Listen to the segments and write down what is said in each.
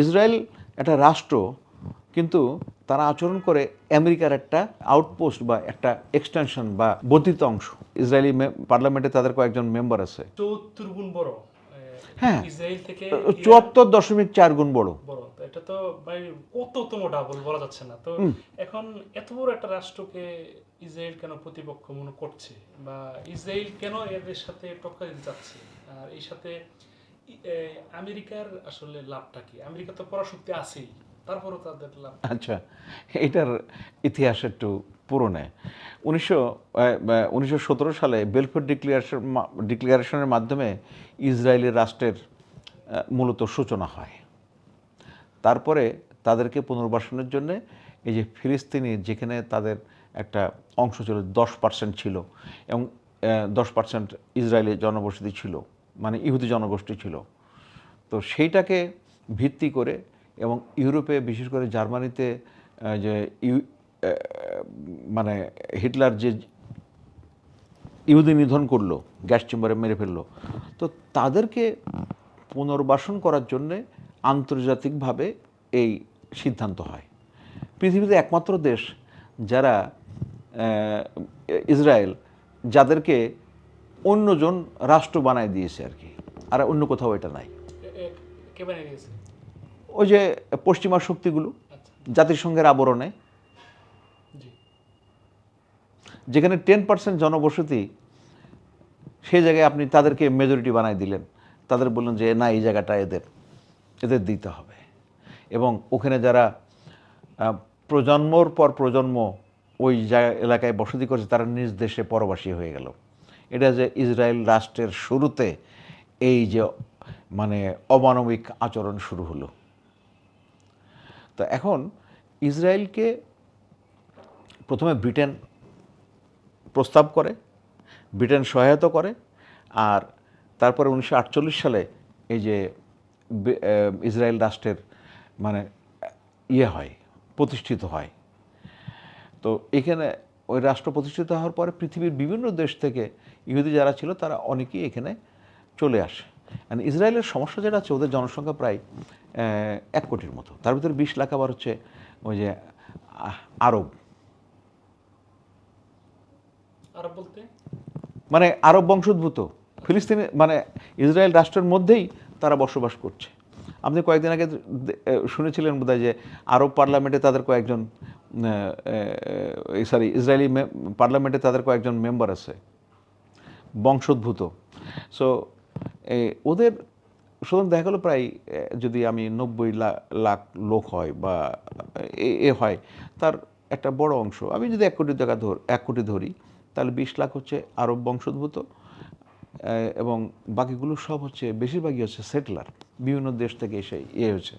Israel একটা রাষ্ট্র কিন্তু তারা আচরণ করে আমেরিকার একটা আউটপোস্ট বা একটা এক্সটেনশন বা বর্ধিত অংশ। ইসরায়েলি পার্লামেন্টে তাদের কয়েকজন মেম্বার আছে। চৌত্তর গুণ বড়। হ্যাঁ। থেকে চুয়াত্তর দশমিক চার গুণ বড়। বড়। এটা তো ভাই কততম ডাবল বলা যাচ্ছে না। তো এখন এত বড় একটা রাষ্ট্রকে ইসরায়েল কেন প্রতিপক্ষ মনে করছে? বা ইসরায়েল কেন এদের সাথে টক্কর দিতে চাচ্ছে? আর এই সাথে আমেরিকার আসলে লাভটা কি? আমেরিকা তো পরাশক্তি আছেই, তারপরও তাদের লাভ আচ্ছা এটার ইতিহাস একটু পুরনো। উনিশশো উনিশশো সালে বেলফোর ডিক্লিয়ারেশন ডিক্লিয়ারেশনের মাধ্যমে ইসরায়েলি রাষ্ট্রের মূলত সূচনা হয়। তারপরে তাদেরকে পুনর্বাসনের জন্য এই যে ফিলিস্তিনি, যেখানে তাদের একটা অংশ ছিল, দশ পার্সেন্ট ছিল এবং দশ পার্সেন্ট ইসরায়েলি জনবসতি ছিল মানে ইহুদি জনগোষ্ঠী ছিল। তো সেইটাকে ভিত্তি করে এবং ইউরোপে, বিশেষ করে জার্মানিতে যে ইউ মানে হিটলার যে ইহুদি নিধন করল, গ্যাস চেম্বারে মেরে ফেলল। তো তাদেরকে পুনর্বাসন করার জন্যে আন্তর্জাতিকভাবে এই সিদ্ধান্ত হয়। পৃথিবীতে একমাত্র দেশ যারা ইসরায়েল, যাদেরকে অন্যজন রাষ্ট্র বানায় দিয়েছে আর কি। আর অন্য কোথাও এটা নাই। বানিয়ে ওই যে পশ্চিমা শক্তিগুলো আচ্ছা। জাতিসংঘের আবরণে। যেখানে টেন পার্সেন্ট জনবসতি সেই জায়গায় আপনি তাদেরকে মেজরিটি বানাই দিলেন। তাদের বললেন যে না এই জায়গাটা এদের এদের দিতে হবে। এবং ওখানে যারা প্রজন্মর পর প্রজন্ম ওই জায়গা এলাকায় বসতি করছে তারা নিজ দেশে পরবাসী হয়ে গেল। এটা যে ইসরায়েল রাষ্ট্রের শুরুতে এই যে মানে অমানবিক আচরণ শুরু হলো। তো এখন ইসরায়েলকে প্রথমে ব্রিটেন প্রস্তাব করে, ব্রিটেন সহায়তা করে, আর তারপরে উনিশশো আটচল্লিশ সালে এই যে ইসরায়েল রাষ্ট্রের মানে ইয়ে হয়, প্রতিষ্ঠিত হয়। তো এখানে ওই রাষ্ট্র প্রতিষ্ঠিত হওয়ার পরে পৃথিবীর বিভিন্ন দেশ থেকে ইহুদি যারা ছিল তারা অনেকেই এখানে চলে আসে। আর ইসরায়েলের সমস্যা যেটা আছে ওদের জনসংখ্যা প্রায় এক কোটির মতো। তার ভিতরে বিশ লাখ আবার হচ্ছে ওই যে আরব। মানে আরব বংশোদ্ভূত। ফিলিস্তিনি মানে ইসরায়েল রাষ্ট্রের মধ্যেই তারা বসবাস করছে। আপনি কয়েকদিন আগে শুনেছিলেন বোধহয় যে আরব পার্লামেন্টে তাদের কয়েকজন সরি ইসরায়েলি পার্লামেন্টে তাদের কয়েকজন মেম্বার আছে। বংশোদ্ভূত। সো ওদের সুতরাং দেখা গেলো প্রায় যদি আমি নব্বই লাখ লোক হয় বা, এ হয়, তার একটা বড় অংশ। আমি যদি এক কোটি টাকা ধর, এক কোটি ধরি, তাহলে বিশ লাখ হচ্ছে আরব বংশোদ্ভূত এবং বাকিগুলো সব হচ্ছে, বেশিরভাগই হচ্ছে সেটেলার। বিভিন্ন দেশ থেকে এসে ইয়ে হয়েছে।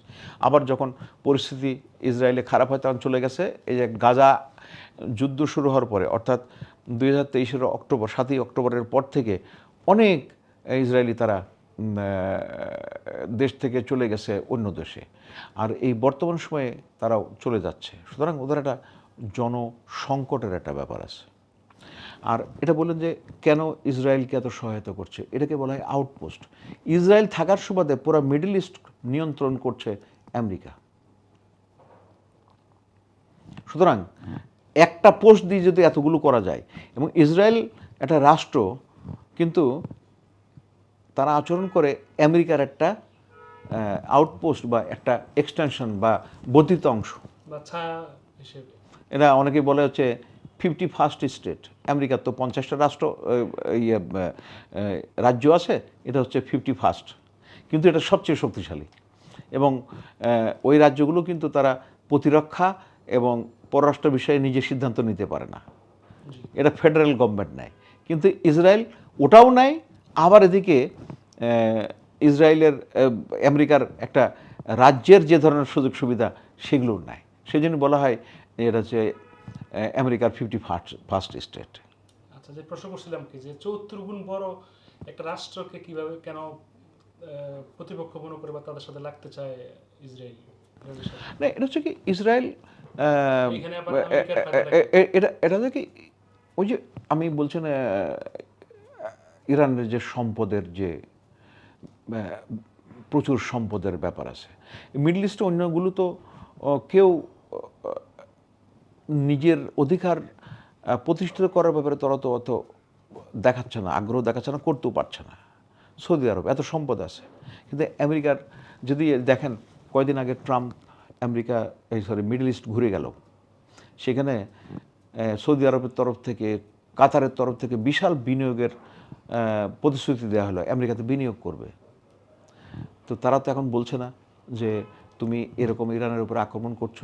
আবার যখন পরিস্থিতি ইসরায়েলে খারাপ হয়, তখন চলে গেছে, এই যে গাজা যুদ্ধ শুরু হওয়ার পরে, অর্থাৎ দুই হাজার তেইশের অক্টোবর, সাতই অক্টোবরের পর থেকে অনেক ইসরায়েলি তারা দেশ থেকে চলে গেছে অন্য দেশে। আর এই বর্তমান সময়ে তারাও চলে যাচ্ছে। সুতরাং ওদের একটা জনসংকটের একটা ব্যাপার আছে। আর এটা বললেন যে কেন ইসরায়েলকে এত সহায়তা করছে? এটাকে বলা হয় আউটপোস্ট। ইসরায়েল থাকার সুবাদে পুরো মিডল ইস্ট নিয়ন্ত্রণ করছে আমেরিকা। সুতরাং একটা পোস্ট দিয়ে যদি এতগুলো করা যায় এবং ইসরায়েল একটা রাষ্ট্র কিন্তু তারা আচরণ করে আমেরিকার একটা আউটপোস্ট বা একটা এক্সটেনশন বা বর্ধিত অংশ। এরা অনেকেই বলে হচ্ছে ফিফটি ফার্স্ট স্টেট আমেরিকার তো পঞ্চাশটা রাষ্ট্র ইয়ে, রাজ্য আছে এটা হচ্ছে ফিফটি ফার্স্ট কিন্তু এটা সবচেয়ে শক্তিশালী। এবং ওই রাজ্যগুলো কিন্তু তারা প্রতিরক্ষা এবং পররাষ্ট্র বিষয়ে নিজে সিদ্ধান্ত নিতে পারে না। এটা ফেডারেল গভর্নমেন্ট নেয়। কিন্তু ইসরায়েল ওটাও নেয়। আবার এদিকে ইসরায়েলের আমেরিকার একটা রাজ্যের যে ধরনের সুযোগ সুবিধা সেগুলোও নেয়। সেই জন্য বলা হয় এটা হচ্ছে আমেরিকার ফিফটি ফার্স্ট ফার্স্ট স্টেট। আচ্ছা যে প্রশ্ন করছিলাম কি, যে চৌত্তর গুণ বড় একটা রাষ্ট্রকে কীভাবে কেন প্রতিপক্ষ মনে করে বা তাদের সাথে লাগতে চায় ইসরায়েল? না এটা হচ্ছে কি ইসরায়েল এটা এটা হচ্ছে কি ওই যে আমি বলছি না ইরানের যে সম্পদের যে প্রচুর সম্পদের ব্যাপার আছে। মিডল ইস্টে অন্যগুলো তো কেউ নিজের অধিকার প্রতিষ্ঠিত করার ব্যাপারে তারা তো অত দেখাচ্ছে না আগ্রহ দেখাচ্ছে না করতেও পারছে না। সৌদি আরব এত সম্পদ আছে। কিন্তু আমেরিকার যদি দেখেন কয়দিন আগে ট্রাম্প আমেরিকা, এই সরি মিডল ইস্ট ঘুরে গেল। সেখানে সৌদি আরবের তরফ থেকে, কাতারের তরফ থেকে বিশাল বিনিয়োগের প্রতিশ্রুতি দেওয়া হলো। আমেরিকাতে বিনিয়োগ করবে। তো তারা তো এখন বলছে না যে তুমি এরকম ইরানের উপর আক্রমণ করছ,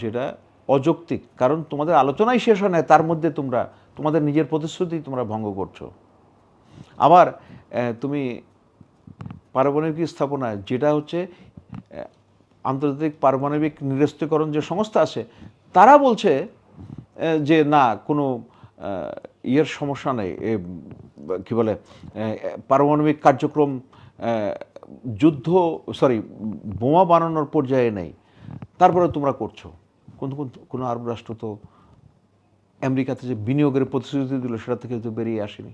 যেটা অযৌক্তিক। কারণ তোমাদের আলোচনাই শেষ হয় না, তার মধ্যে তোমরা, তোমাদের নিজের প্রতিশ্রুতি তোমরা ভঙ্গ করছ। আবার তুমি পারমাণবিক স্থাপনা, যেটা হচ্ছে আন্তর্জাতিক পারমাণবিক নিরস্ত্রীকরণ যে সংস্থা আছে, তারা বলছে যে না, কোনো ইয়ের সমস্যা নেই। কি বলে পারমাণবিক কার্যক্রম যুদ্ধ, সরি, বোমা বানানোর পর্যায়ে নেই। তারপরে তোমরা করছ। কোন কোন আরব রাষ্ট্র তো আমেরিকাতে যে বিনিয়োগের প্রতিশ্রুতি দিল, সেটা থেকে তো বেরিয়ে আসেনি।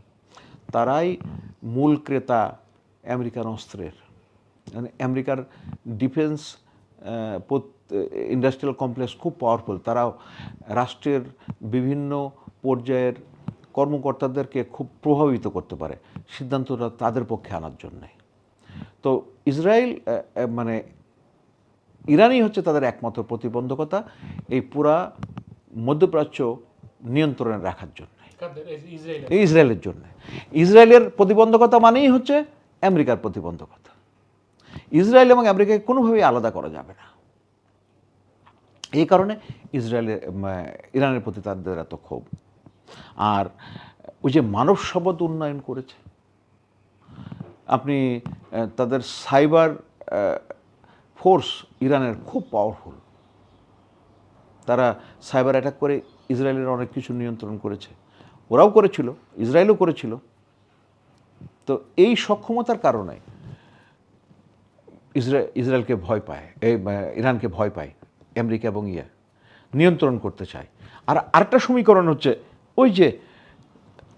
তারাই মূল ক্রেতা আমেরিকান অস্ত্রের। মানে আমেরিকার ডিফেন্স ইন্ডাস্ট্রিয়াল কমপ্লেক্স খুব পাওয়ারফুল তারাও রাষ্ট্রের বিভিন্ন পর্যায়ের কর্মকর্তাদেরকে খুব প্রভাবিত করতে পারে। সিদ্ধান্তটা তাদের পক্ষে আনার জন্যে। তো ইসরায়েল মানে ইরানই হচ্ছে তাদের একমাত্র প্রতিবন্ধকতা এই পুরা মধ্যপ্রাচ্য নিয়ন্ত্রণে রাখার জন্য। ইসরায়েলের জন্য। ইসরায়েলের প্রতিবন্ধকতা মানেই হচ্ছে আমেরিকার প্রতিবন্ধকতা। ইসরায়েল এবং আমেরিকাকে কোনোভাবেই আলাদা করা যাবে না। এই কারণে ইসরায়েলের ইরানের প্রতি তাদের এত ক্ষোভ। আর ওই যে মানব সম্পদ উন্নয়ন করেছে, আপনি তাদের সাইবার ফোর্স ইরানের খুব পাওয়ারফুল। তারা সাইবার অ্যাটাক করে ইসরায়েলের অনেক কিছু নিয়ন্ত্রণ করেছে। ওরাও করেছিল, ইসরায়েলও করেছিল। তো এই সক্ষমতার কারণে ইসরায়েল ইসরায়েলকে ভয় পায় ইরানকে ভয় পায়, আমেরিকা এবং ইয়ে নিয়ন্ত্রণ করতে চায়। আর আরেকটা সমীকরণ হচ্ছে, ওই যে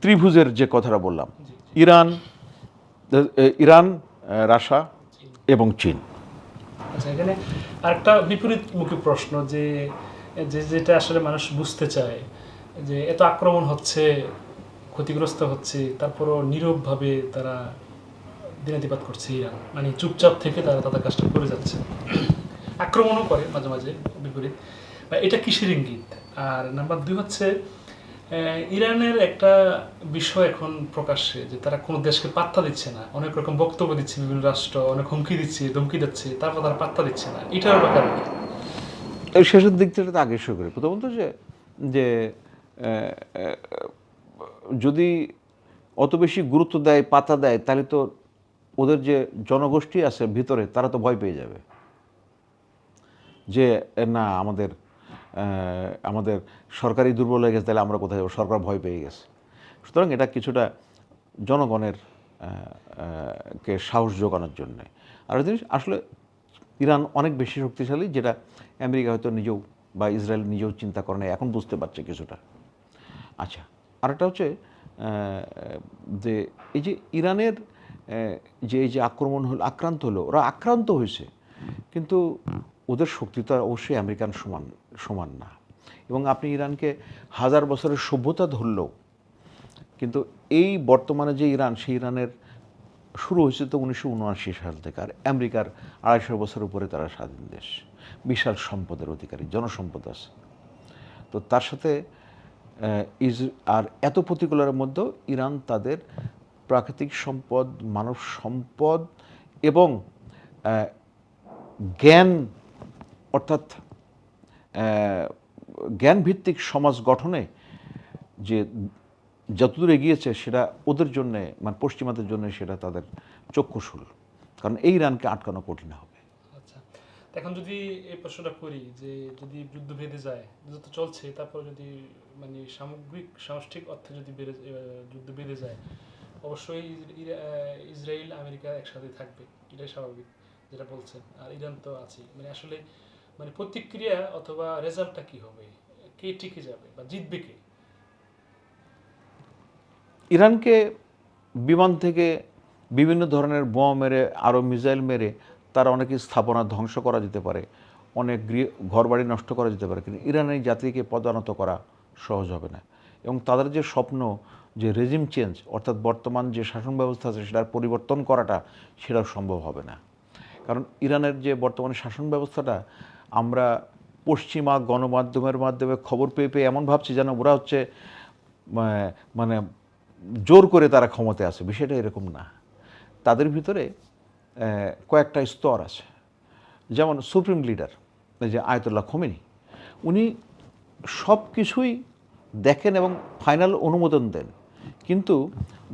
ত্রিভুজের যে কথাটা বললাম, ইরান ইরান রাশা এবং চীন। আচ্ছা এখানে আরেকটা বিপরীতমুখী প্রশ্ন যে যে, যেটা আসলে মানুষ বুঝতে চায় যে, এত আক্রমণ হচ্ছে, ক্ষতিগ্রস্ত হচ্ছে, তারপরও নীরবভাবে তারা দিনাতিপাত করছে ইরান। মানে চুপচাপ থেকে তারা তাদের কাজটা করে যাচ্ছে। আক্রমণও করে মাঝে মাঝে, বিপরীত। বা এটা কিসের ইঙ্গিত? আর নাম্বার দুই হচ্ছে ইরানের একটা বিষয় এখন প্রকাশ্যে যে তারা কোনো দেশকে পাত্তা দিচ্ছে না। অনেক রকম বক্তব্য দিচ্ছে বিভিন্ন রাষ্ট্র, অনেক হুমকি দিচ্ছে, ধমকি দিচ্ছে, তারপর তারা পাত্তা দিচ্ছে না। এটার ব্যাপারে? এই শেষের দিক থেকে আগে শুরু করি। প্রথমত যে যে যদি অত বেশি গুরুত্ব দেয় পাতা দেয়, তাহলে তো ওদের যে জনগোষ্ঠী আছে ভিতরে, তারা তো ভয় পেয়ে যাবে। যে না, আমাদের আমাদের সরকারি দুর্বল হয়ে গেছে, তাহলে আমরা কোথায় যাব? সরকার ভয় পেয়ে গেছে। সুতরাং এটা কিছুটা জনগণের কে সাহস যোগানোর জন্যে। আর জিনিস, আসলে ইরান অনেক বেশি শক্তিশালী, যেটা আমেরিকা হয়তো নিজেও বা ইসরায়েল নিজেও চিন্তা করে না এখন বুঝতে পারছে কিছুটা। আচ্ছা আরেকটা হচ্ছে যে, এই যে ইরানের যে যে আক্রমণ হলো, আক্রান্ত হলো, ওরা আক্রান্ত হয়েছে। কিন্তু ওদের শক্তি তো অবশ্যই আমেরিকান সমান সমান না। এবং আপনি ইরানকে হাজার বছরের সভ্যতা ধরলেও, কিন্তু এই বর্তমানে যে ইরান, সেই ইরানের শুরু হয়েছে তো উনিশশো উনআশি সাল থেকে, আর আমেরিকার আড়াইশো বছর উপরে তারা স্বাধীন দেশ। বিশাল সম্পদের অধিকারী, জনসম্পদ আছে। তো তার সাথে ইস আর এত প্রতিকূলের মধ্যেও ইরান তাদের প্রাকৃতিক সম্পদ, মানব সম্পদ এবং জ্ঞান, অর্থাৎ জ্ঞানভিত্তিক সমাজ গঠনে যে যতদূর এগিয়েছে সেটা ওদের জন্যে মানে পশ্চিমাদের জন্য সেটা তাদের চক্ষুশুল কারণ এই রানকে আটকানো কঠিন হবে। আচ্ছা। এখন যদি এই প্রশ্নটা করি যে যদি যুদ্ধ বেঁধে যায়, যুদ্ধ তো চলছে, তারপর যদি মানে সামগ্রিক, সামষ্টিক অর্থে যদি বেড়ে যুদ্ধ বেঁধে যায় অবশ্যই ইসরায়েল, আমেরিকা একসাথে থাকবে। এটাই স্বাভাবিক, যেটা বলছেন। আর ইরান তো আছে মানে আসলে মানে প্রতিক্রিয়া অথবা রেজাল্টটা কি হবে? কে টিকে যাবে বা জিতবে কে? ইরানকে বিমান থেকে বিভিন্ন ধরনের বোমা মেরে আরও মিসাইল মেরে, তারা অনেক স্থাপনা ধ্বংস করা যেতে পারে। অনেক গৃহ, ঘরবাড়ি নষ্ট করা যেতে পারে। কিন্তু ইরানের জাতিকে পদানত করা সহজ হবে না। এবং তাদের যে স্বপ্ন যে রেজিম চেঞ্জ অর্থাৎ বর্তমান যে শাসন ব্যবস্থা আছে, সেটার পরিবর্তন করাটা সেটাও সম্ভব হবে না। কারণ ইরানের যে বর্তমানে শাসন ব্যবস্থাটা, আমরা পশ্চিমা গণমাধ্যমের মাধ্যমে খবর পেয়ে পেয়ে এমন ভাবছি যেন ওরা হচ্ছে মানে জোর করে তারা ক্ষমতায় আছে। বিষয়টা এরকম না। তাদের ভিতরে কয়েকটা স্তর আছে। যেমন সুপ্রিম লিডার যে আয়তুল্লাহ খোমেনি, উনি সব কিছুই দেখেন এবং ফাইনাল অনুমোদন দেন। কিন্তু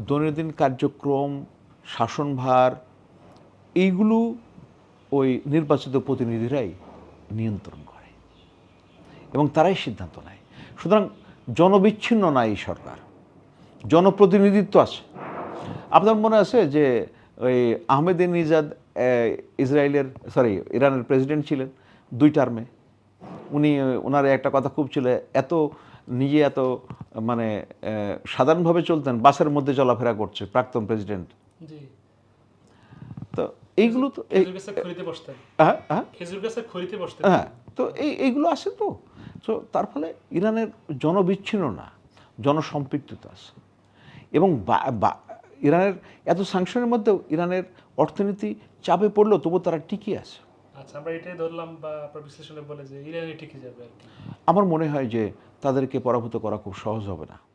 দৈনন্দিন কার্যক্রম, শাসনভার, এইগুলো ওই নির্বাচিত প্রতিনিধিরাই নিয়ন্ত্রণ করে এবং তারাই সিদ্ধান্ত নেয়। সুতরাং জনবিচ্ছিন্ন না এই সরকার। জনপ্রতিনিধিত্ব আছে। আপনার মনে আছে যে ওই আহমেদ নিজাদ ইসরায়েলের সরি, ইরানের প্রেসিডেন্ট ছিলেন দুই টার্মে উনি, ওনার একটা কথা খুব ছিল, এত নিজে এত মানে সাধারণভাবে চলতেন বাসের মধ্যে চলাফেরা করছে প্রাক্তন প্রেসিডেন্ট। তো এইগুলো তো হ্যাঁ হ্যাঁ। হ্যাঁ তো এই এইগুলো আছে তো। তো তার ফলে ইরানের জনবিচ্ছিন্ন না জনসম্পৃক্ততা আছে। এবং ইরানের এত সাংশনের মধ্যেও ইরানের অর্থনীতি চাপে পড়লেও তবু তারা টিকে আছে। আচ্ছা আমরা এটাই ধরলাম বা বিশ্লেষণে বলে যে ইরানি টিকে যাবে আমার মনে হয় যে তাদেরকে পরাভূত করা খুব সহজ হবে না।